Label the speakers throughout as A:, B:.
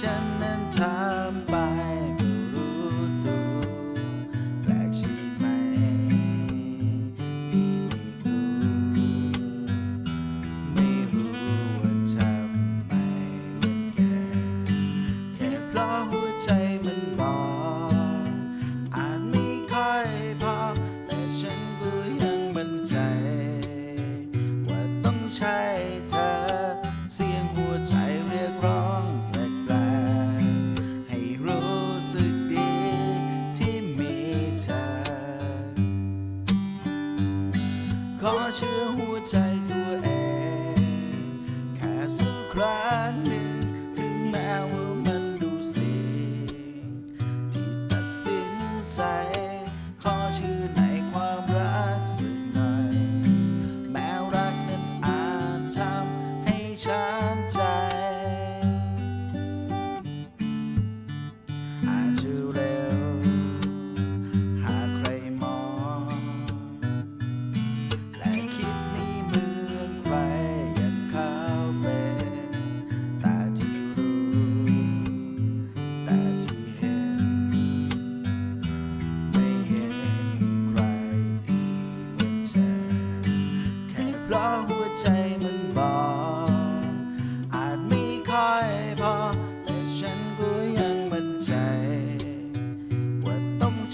A: Shen. เ火在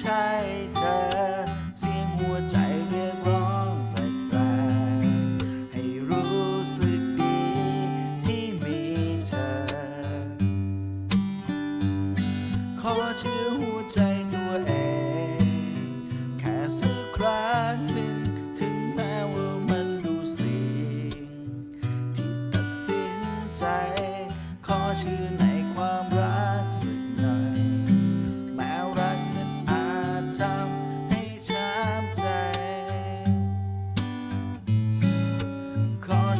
A: ใช่เธอ เสียงหัวใจเรียกร้องแปลกๆให้รู้สึกดีที่มีเธอ ขอเชื่อหัวใจตัวเอง แค่สักครั้งหนึ่งถึงแม้ว่ามันดูสิ่งที่ตัดสินใจ ขอเชื่อ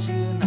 A: you